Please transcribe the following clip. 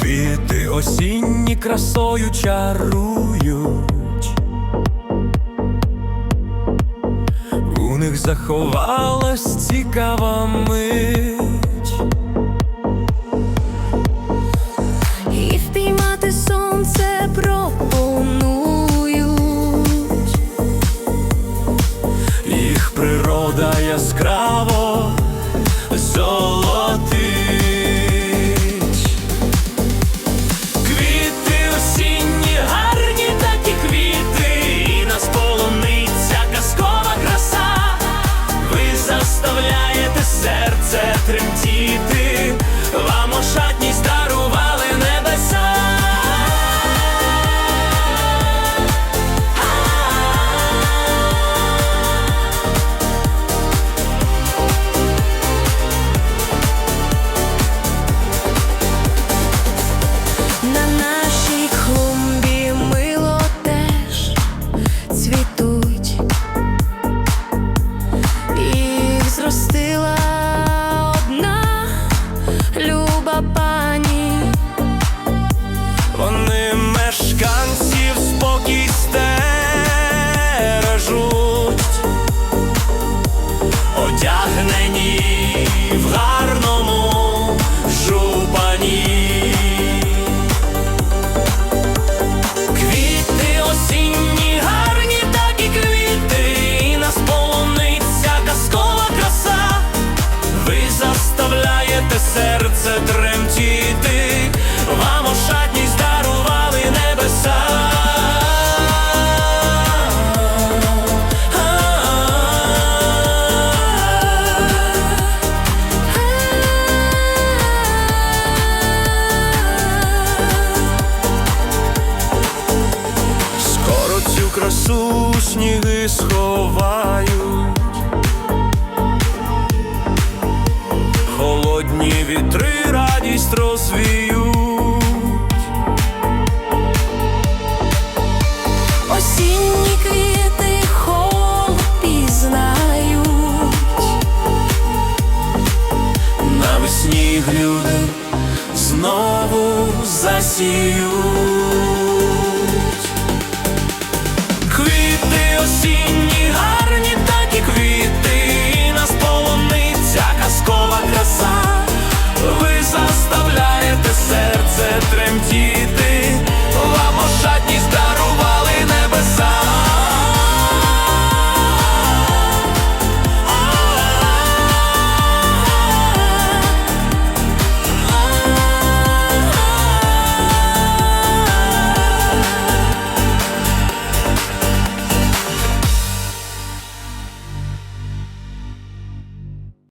Квіти осінні красою чарують, у них заховалась цікава мить. Природа яскраво Ви заставляєте серце тремтіти, вам ошатність дарували небеса. Скоро цю красу сніги сховають. Радість розвіють. Осінні квіти холод пізнають. Навесні люди знову засіють.